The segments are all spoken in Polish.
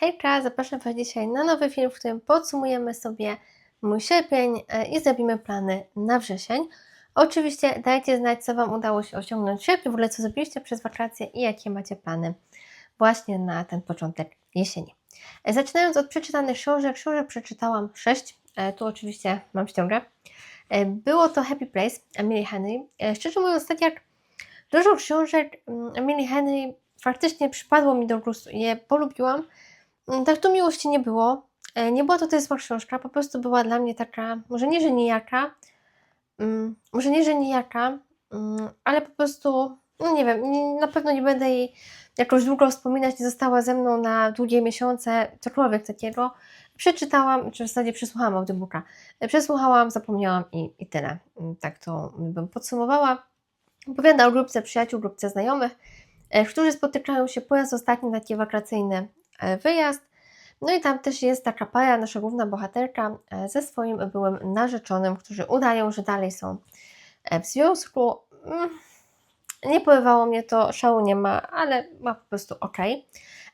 Hejka, zapraszam Was dzisiaj na nowy film, w którym podsumujemy sobie mój sierpień e, i zrobimy plany na wrzesień. Oczywiście dajcie znać, co Wam udało się osiągnąć w sierpniu, w ogóle co zrobiliście przez wakacje i jakie macie plany właśnie na ten początek jesieni. E, Zaczynając od przeczytanych książek, książek przeczytałam sześć. E, tu oczywiście mam ściągę. Było to Happy Place Emily Henry. Szczerze mówiąc, tak jak dużo książek mm, Emily Henry faktycznie przypadło mi do gustu je polubiłam, Tak tu miłości nie było. E, Nie była to też zła książka, po prostu była dla mnie taka, może nie, że nijaka, mm, może nie, że nijaka, mm, ale po prostu, no nie wiem, na pewno nie będę jej jakoś długo wspominać, nie została ze mną na długie miesiące, cokolwiek takiego. Przeczytałam, czy w zasadzie przesłuchałam audiobooka. E, Przesłuchałam, zapomniałam i, i tyle. Mm, Tak to bym podsumowała. Opowiada o grupce przyjaciół, grupce znajomych, e, którzy spotykają się po raz ostatni taki wakacyjny wyjazd. No i tam też jest taka para, nasza główna bohaterka e, ze swoim byłym narzeczonym, którzy udają, że dalej są e, w związku. Mm, Nie porywało mnie to, szału nie ma, ale ma po prostu ok.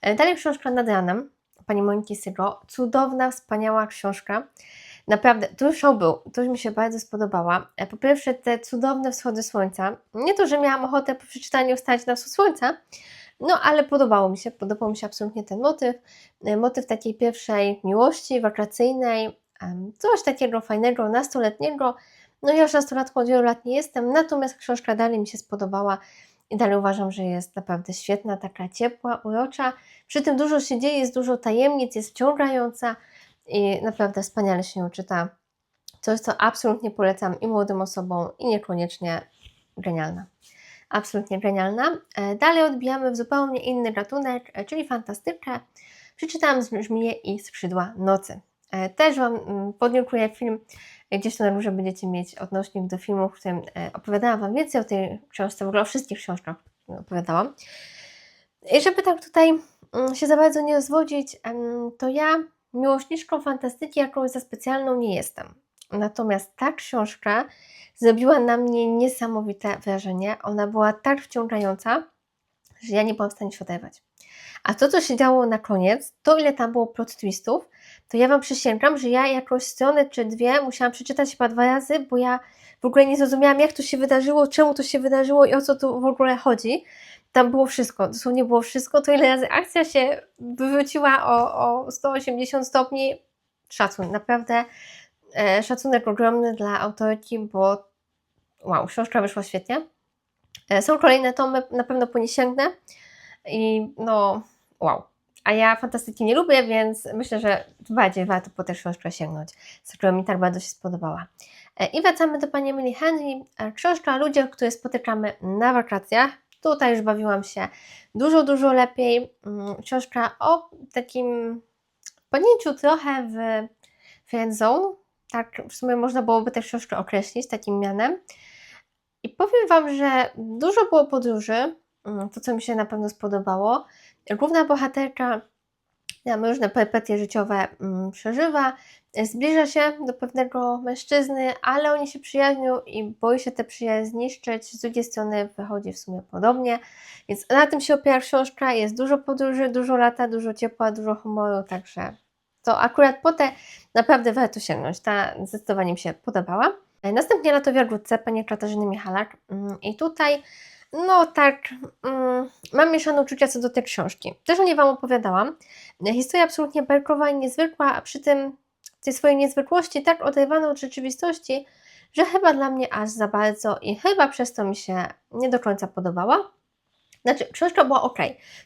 E, Dalej książka nad ranem pani Moniki Sygo. Cudowna, wspaniała książka. Naprawdę, tu show był, to mi się bardzo spodobała. E, Po pierwsze, te cudowne wschody słońca. Nie to, że miałam ochotę po przeczytaniu wstać na wschód słońca, no ale podobało mi się, podobał mi się absolutnie ten motyw. E, Motyw takiej pierwszej miłości wakacyjnej, coś takiego fajnego, nastoletniego. No ja już nastolatką od wielu lat nie jestem, natomiast książka dalej mi się spodobała i dalej uważam, że jest naprawdę świetna, taka ciepła, urocza. Przy tym dużo się dzieje, jest dużo tajemnic, jest wciągająca i naprawdę wspaniale się ją czyta. Coś, co absolutnie polecam i młodym osobom, i niekoniecznie genialna. Absolutnie genialna. E, Dalej odbijamy w zupełnie inny gatunek, e, czyli fantastykę. Przeczytałam z Żmije i Skrzydła Nocy. E, Też Wam mm, podlinkuję film, gdzieś tu na górze będziecie mieć odnośnik do filmu, w którym opowiadałam Wam więcej o tej książce, w ogóle o wszystkich książkach opowiadałam. I żeby tak tutaj mm, się za bardzo nie rozwodzić, to ja miłośniczką fantastyki jakąś za specjalną nie jestem. Natomiast ta książka zrobiła na mnie niesamowite wrażenie. Ona była tak wciągająca, że ja nie byłam w stanie się oderwać. A to, co się działo na koniec, to ile tam było plot twistów, to ja Wam przysięgam, że ja jakąś stronę czy dwie musiałam przeczytać chyba dwa razy, bo ja w ogóle nie zrozumiałam, jak to się wydarzyło, czemu to się wydarzyło i o co tu w ogóle chodzi. Tam było wszystko, dosłownie było wszystko, to ile razy akcja się wywróciła o, o 180 stopni. Szacun, naprawdę e, szacunek ogromny dla autorki, bo wow, książka wyszła świetnie. E, są kolejne tomy, na pewno po nie sięgnę i no wow. A ja fantastyki nie lubię, więc myślę, że bardziej warto po tę książkę sięgnąć, z którą mi tak bardzo się spodobała. E, I wracamy do pani Emily Henry. Książka o ludziach, które spotykamy na wakacjach. Tutaj już bawiłam się dużo, dużo lepiej. Mm, Książka o takim ponięciu trochę w friendzone. Tak w sumie można byłoby tę książkę określić takim mianem. I powiem Wam, że dużo było podróży, mm, to co mi się na pewno spodobało. Główna bohaterka tam różne perypetie życiowe mm, przeżywa, zbliża się do pewnego mężczyzny, ale oni się przyjaźnią i boi się tę przyjaźń zniszczyć. Z drugiej strony wychodzi w sumie podobnie, więc na tym się opiera książka. Jest dużo podróży, dużo lata, dużo ciepła, dużo humoru, także to akurat po te naprawdę warto sięgnąć. Ta zdecydowanie mi się podobała. Następnie Lato w Jagódce, pani Katarzyny Michalak. Mm, I tutaj, no tak, mm, mam mieszane uczucia co do tej książki. Też o niej Wam opowiadałam. Historia absolutnie bajkowa i niezwykła, a przy tym tej swojej niezwykłości tak oderwana od rzeczywistości, że chyba dla mnie aż za bardzo i chyba przez to mi się nie do końca podobała. Znaczy, książka była ok.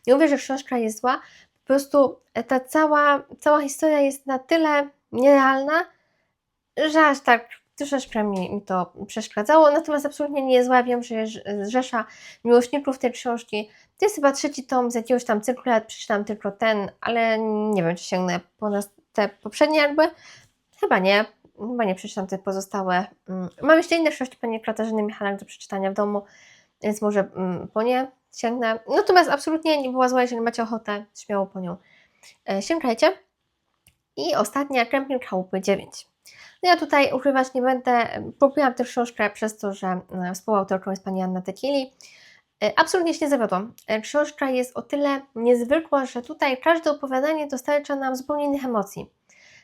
Nie mówię, że książka jest zła, po prostu ta cała, cała historia jest na tyle nierealna, że aż tak troszeczkę mi, mi to przeszkadzało. Natomiast absolutnie nie zła. Wiem, że rzesza miłośników tej książki. To jest chyba trzeci tom z jakiegoś tam cyklu, ja przeczytam tylko ten, ale nie wiem, czy sięgnę po nas te poprzednie jakby. Chyba nie. Chyba nie przeczytam te pozostałe. Mm, Mam jeszcze inne książki pani Katarzyny Michalak do przeczytania w domu, więc może mm, po nie sięgnę. Natomiast absolutnie nie była zła, jeżeli macie ochotę, śmiało po nią e, sięgajcie. I ostatnia, Kemping Chałupy 9. No ja tutaj ukrywać nie będę, polubiłam tę książkę przez to, że e, współautorką jest pani Anna Tekili. E, Absolutnie się nie zawiodłam. Książka jest o tyle niezwykła, że tutaj każde opowiadanie dostarcza nam zupełnie innych emocji.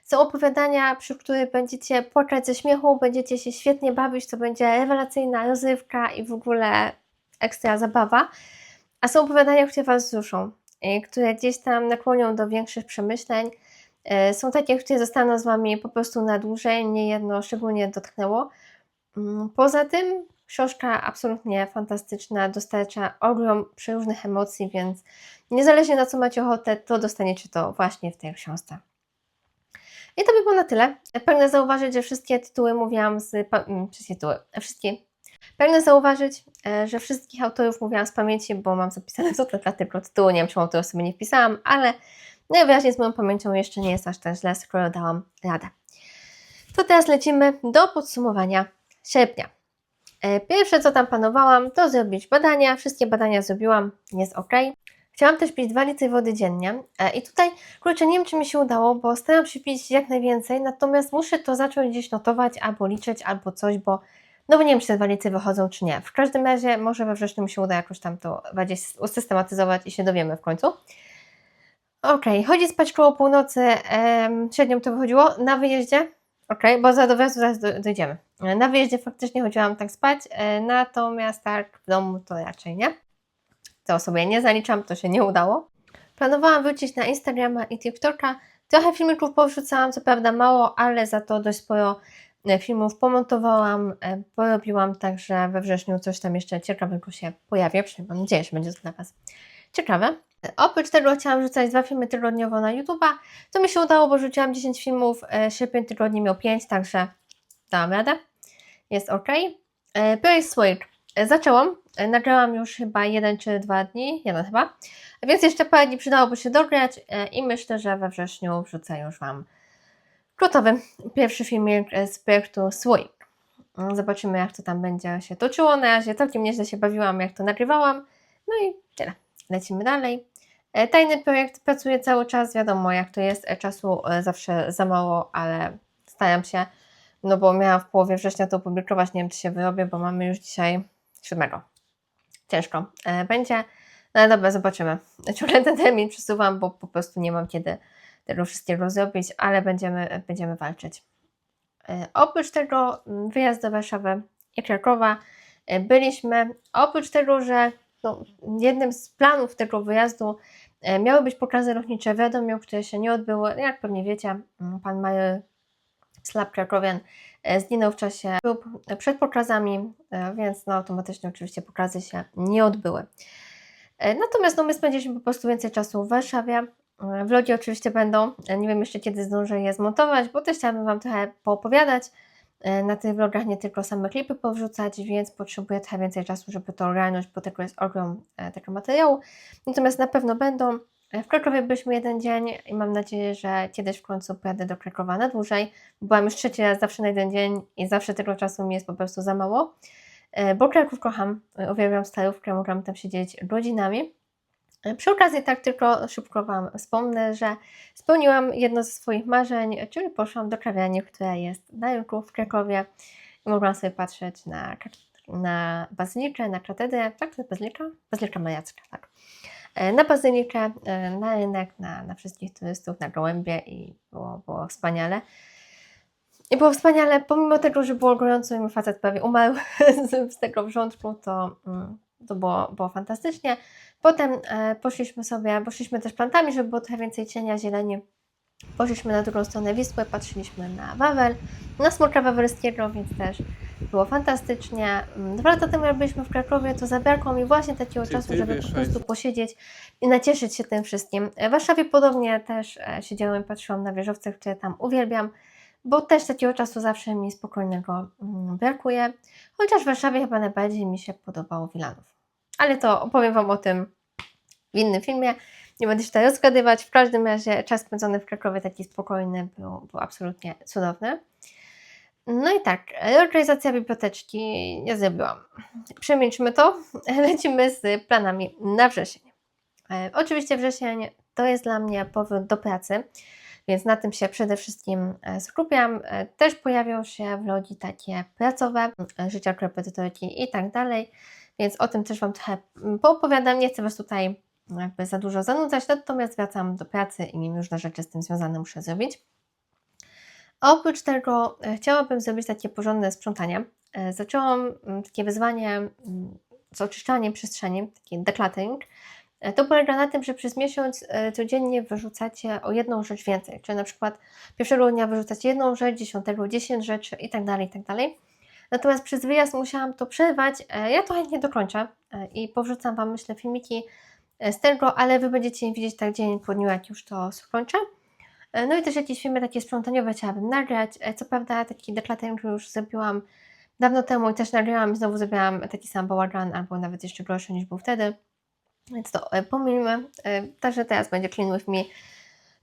Są opowiadania, przy których będziecie płakać ze śmiechu, będziecie się świetnie bawić, to będzie rewelacyjna rozrywka i w ogóle ekstra zabawa. A są opowiadania, które Was wzruszą, e, które gdzieś tam nakłonią do większych przemyśleń. E, Są takie, które zostaną z Wami po prostu na dłużej, mnie jedno szczególnie dotknęło. Mm, Poza tym książka absolutnie fantastyczna, dostarcza ogrom przeróżnych emocji, więc niezależnie na co macie ochotę, to dostaniecie to właśnie w tej książce. I to by było na tyle. Pragnę zauważyć, że wszystkie tytuły mówiłam z... mm, Wszystkie tytuły, wszystkie... Pragnę zauważyć, e, że wszystkich autorów mówiłam z pamięci, bo mam zapisane tutaj dla tylko tytułu, nie wiem czemu autorów sobie nie wpisałam, ale najwyraźniej z moją pamięcią jeszcze nie jest aż tak źle, skoro dałam radę. To teraz lecimy do podsumowania sierpnia. E, Pierwsze, co tam planowałam, to zrobić badania. Wszystkie badania zrobiłam, jest ok. Chciałam też pić 2 litry wody dziennie. E, I tutaj, kurczę, nie wiem, czy mi się udało, bo staram się pić jak najwięcej, natomiast muszę to zacząć gdzieś notować, albo liczyć, albo coś, bo no bo nie wiem, czy te 2 litry wychodzą, czy nie. W każdym razie, może we wrześniu mi się uda jakoś tam to bardziej usystematyzować i się dowiemy w końcu. Okej, chodzi spać koło północy, em, średnią to wychodziło na wyjeździe, okej, bo za do wyjazdu zaraz do- dojdziemy. E, Na wyjeździe faktycznie chodziłam tak spać, e, natomiast tak w domu to raczej nie. To sobie nie zaliczam, to się nie udało. Planowałam wrócić na Instagrama i TikToka. Trochę filmików powrzucałam, co prawda mało, ale za to dość sporo filmów pomontowałam, e, porobiłam, także we wrześniu coś tam jeszcze ciekawego się pojawi. Przynajmniej mam nadzieję, że będzie to dla Was ciekawe. E, Oprócz tego chciałam rzucać dwa filmy tygodniowo na YouTube'a. To mi się udało, bo rzuciłam 10 filmów, e, sierpień tygodni miał 5, także dałam radę. Jest ok. E, Projekt Słoik. E, Zaczęłam, E, nagrałam już chyba jeden czy dwa dni, jeden chyba, więc jeszcze parę dni przydałoby się dograć e, i myślę, że we wrześniu wrzucę już Wam gotowy pierwszy filmik z projektu Słoik. Mm, Zobaczymy jak to tam będzie się toczyło, na razie całkiem nieźle się bawiłam jak to nagrywałam, no i tyle. Lecimy dalej. E, Tajny projekt pracuje cały czas, wiadomo jak to jest, e, czasu e, zawsze za mało, ale staram się, no bo miałam w połowie września to opublikować, nie wiem czy się wyrobię, bo mamy już dzisiaj 7. Ciężko będzie, no dobra, zobaczymy. Ciągle ten termin przesuwam, bo po prostu nie mam kiedy tego wszystkiego zrobić, ale będziemy, będziemy walczyć. E, Oprócz tego mm, wyjazd do Warszawy i Krakowa e, byliśmy. Oprócz tego, że no, jednym z planów tego wyjazdu e, miały być pokazy lotnicze w Radomiu, które się nie odbyły. Jak pewnie wiecie, mm, pan Major Slap Krakowian zginął w czasie prób przed pokazami, więc no, automatycznie oczywiście pokazy się nie odbyły. Natomiast no, my spędziliśmy po prostu więcej czasu w Warszawie. E, Vlogi oczywiście będą. E, Nie wiem jeszcze kiedy zdążę je zmontować, bo też chciałabym Wam trochę poopowiadać. E, Na tych vlogach nie tylko same klipy powrzucać, więc potrzebuję trochę więcej czasu, żeby to ogarnąć, bo tego jest ogrom tego materiału. Natomiast na pewno będą. W Krakowie byliśmy jeden dzień i mam nadzieję, że kiedyś w końcu pojadę do Krakowa na dłużej. Byłam już trzeci raz zawsze na jeden dzień i zawsze tego czasu mi jest po prostu za mało. Bo Kraków kocham, uwielbiam starówkę, mogłam tam siedzieć godzinami. E, Przy okazji tak tylko szybko Wam wspomnę, że spełniłam jedno ze swoich marzeń, czyli poszłam do kawiarni, która jest na rynku w Krakowie i mogłam sobie patrzeć na, na bazylikę, na katedrę, tak jest bazylika? Bazylika Majacka, tak. E, Na bazylikę, e, na rynek, na, na wszystkich turystów, na gołębie i było, było wspaniale. I było wspaniale, pomimo tego, że było gorąco i mój facet prawie umarł z, z tego wrzątku, to, mm, to było, było fantastycznie. Potem e, poszliśmy sobie, poszliśmy też plantami, żeby było trochę więcej cienia, zieleni. Poszliśmy na drugą stronę Wisły, patrzyliśmy na Wawel, na Smoka Wawelskiego, więc też było fantastycznie. Mm, Dwa lata temu, jak byliśmy w Krakowie, to zabrakło mi właśnie takiego Ty- czasu, ty żeby wiesz, po prostu posiedzieć i nacieszyć się tym wszystkim. W Warszawie podobnie też e, siedziałam i patrzyłam na wieżowce, które tam uwielbiam, bo też takiego czasu zawsze mi spokojnego mm, brakuje. Chociaż w Warszawie chyba najbardziej mi się podobało Wilanów. Ale to opowiem Wam o tym w innym filmie. Nie będę się tutaj rozgadywać. W każdym razie czas spędzony w Krakowie taki spokojny był, był absolutnie cudowny. No i tak, reorganizacja biblioteczki nie zrobiłam. Przemilczmy to. Lecimy z planami na wrzesień. E, oczywiście wrzesień to jest dla mnie powrót do pracy, więc na tym się przede wszystkim e, skupiam. E, Też pojawią się vlogi takie pracowe, życia korepetytorki i tak dalej. więc o tym też Wam trochę poopowiadam. Nie chcę Was tutaj jakby za dużo zanudzać, natomiast wracam do pracy i mimo różne rzeczy z tym związane muszę zrobić. Oprócz tego e, chciałabym zrobić takie porządne sprzątanie. E, zaczęłam mm, takie wyzwanie mm, z oczyszczaniem przestrzeni, taki decluttering. E, to polega na tym, że przez miesiąc codziennie wyrzucacie o jedną rzecz więcej, czyli na przykład pierwszego dnia wyrzucacie jedną rzecz, dziesiątego dziesięć rzeczy i tak dalej, i tak dalej. Natomiast przez wyjazd musiałam to przerwać. Ja to chętnie dokończę i powrzucam Wam, myślę, filmiki z tego, ale Wy będziecie widzieć tak dzień po dniu, jak już to skończę. E, no i też jakieś filmy takie sprzątaniowe chciałabym nagrać. E, co prawda taki deklater już zrobiłam dawno temu i też nagrałam i znowu zrobiłam taki sam bałagan, albo nawet jeszcze gorszy niż był wtedy. Więc to e, pomijmy. Także teraz będzie Clean With Me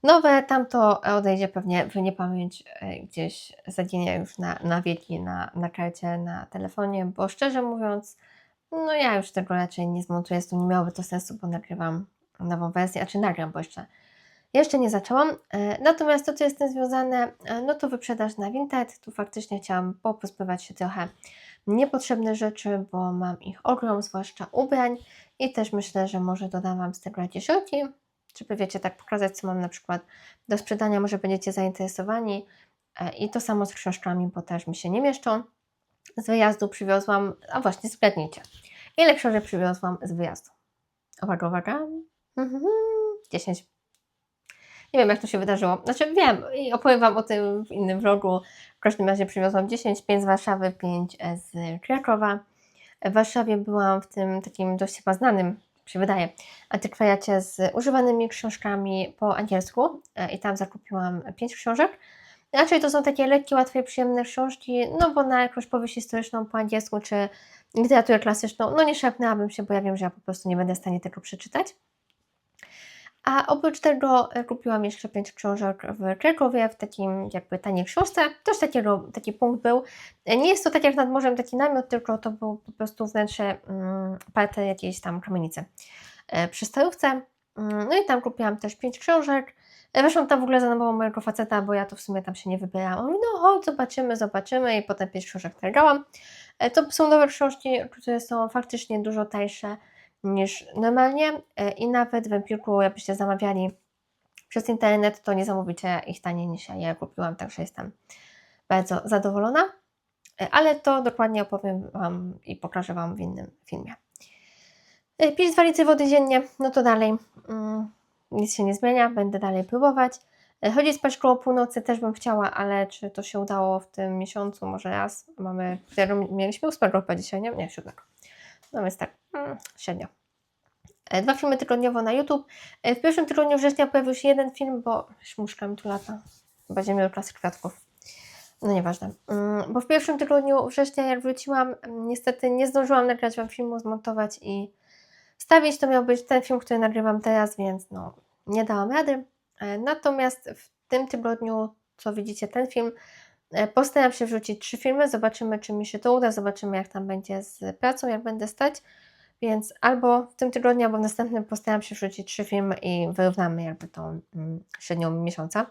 nowe, tamto odejdzie pewnie w niepamięć, gdzieś zaginie już na, na wieki, na, na karcie, na telefonie, bo szczerze mówiąc, no ja już tego raczej nie zmontuję, to nie miałoby to sensu, bo nagrywam nową wersję, a czy nagram, bo jeszcze jeszcze nie zaczęłam, e, natomiast to, co jest z tym związane, e, no to wyprzedaż na Vinted. Tu faktycznie chciałam popozbywać się trochę niepotrzebnych rzeczy, bo mam ich ogrom, zwłaszcza ubrań i też myślę, że może dodam Wam z tego jakieś środki, żeby wiecie, tak pokazać, co mam na przykład do sprzedania, może będziecie zainteresowani. E, I to samo z książkami, bo też mi się nie mieszczą. Z wyjazdu przywiozłam, a właśnie zgadnijcie, ile książek przywiozłam z wyjazdu? Uwaga, uwaga. Mhm, 10 nie wiem, jak to się wydarzyło. Znaczy wiem i opowiem Wam o tym w innym vlogu. W każdym razie przywiozłam 10, 5 z Warszawy, 5 z Krakowa. W Warszawie byłam w tym takim dość chyba znanym, się wydaje, antykwariacie z używanymi książkami po angielsku e, i tam zakupiłam 5 książek. Raczej to są takie lekkie, łatwe, przyjemne książki, no bo na jakąś powieść historyczną po angielsku czy literaturę klasyczną, no nie szepnęłabym się, bo ja wiem, że ja po prostu nie będę w stanie tego przeczytać. A oprócz tego e, kupiłam jeszcze pięć książek w Krakowie, w takim jakby taniej książce. Też takiego, taki punkt był. E, nie jest to tak jak nad morzem taki namiot, tylko to był po prostu wnętrze parte jakiejś tam kamienicy e, przy stajówce. Mm, no i tam kupiłam też pięć książek. Weszłam tam w ogóle za namową mojego faceta, bo ja to w sumie tam się nie wybierałam. No chodź, zobaczymy, zobaczymy i potem pięć książek targałam. To są nowe książki, które są faktycznie dużo tańsze niż normalnie e, i nawet w Empiku, jakbyście zamawiali przez internet, to nie zamówicie ich taniej niż ja je kupiłam, także jestem bardzo zadowolona, e, ale to dokładnie opowiem Wam i pokażę Wam w innym filmie. E, pić 2 litry wody dziennie, no to dalej mm, nic się nie zmienia, będę dalej próbować. Chodzić spać koło północy też bym chciała, ale czy to się udało w tym miesiącu? Może raz. Mamy, mieliśmy 8 chyba dzisiaj, nie? Nie, 7. No więc tak, mm, średnio. E, dwa filmy tygodniowo na YouTube. E, w pierwszym tygodniu września pojawił się jeden film, bo szmuszka mi tu lata. Będzie miał klasy kwiatków. No nieważne. Mm, bo w pierwszym tygodniu września, jak wróciłam, niestety nie zdążyłam nagrać Wam filmu, zmontować i wstawić. To miał być ten film, który nagrywam teraz, więc no, nie dałam rady. E, natomiast w tym tygodniu, co widzicie ten film, postaram się wrzucić trzy filmy. Zobaczymy, czy mi się to uda. Zobaczymy, jak tam będzie z pracą, jak będę stać. Więc albo w tym tygodniu, albo w następnym postaram się wrzucić trzy filmy i wyrównamy jakby tą mm, średnią miesiąca.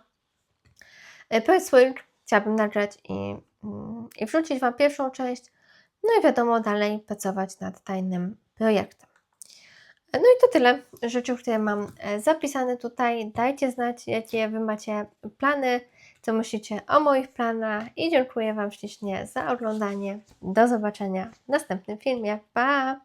E, Projekt Week chciałabym nagrać i, mm, i wrzucić Wam pierwszą część. No i wiadomo, dalej pracować nad tajnym projektem. No i to tyle rzeczy, które mam e, zapisane tutaj. Dajcie znać, jakie Wy macie plany, co myślicie o moich planach i dziękuję Wam ślicznie za oglądanie. Do zobaczenia w następnym filmie. Pa!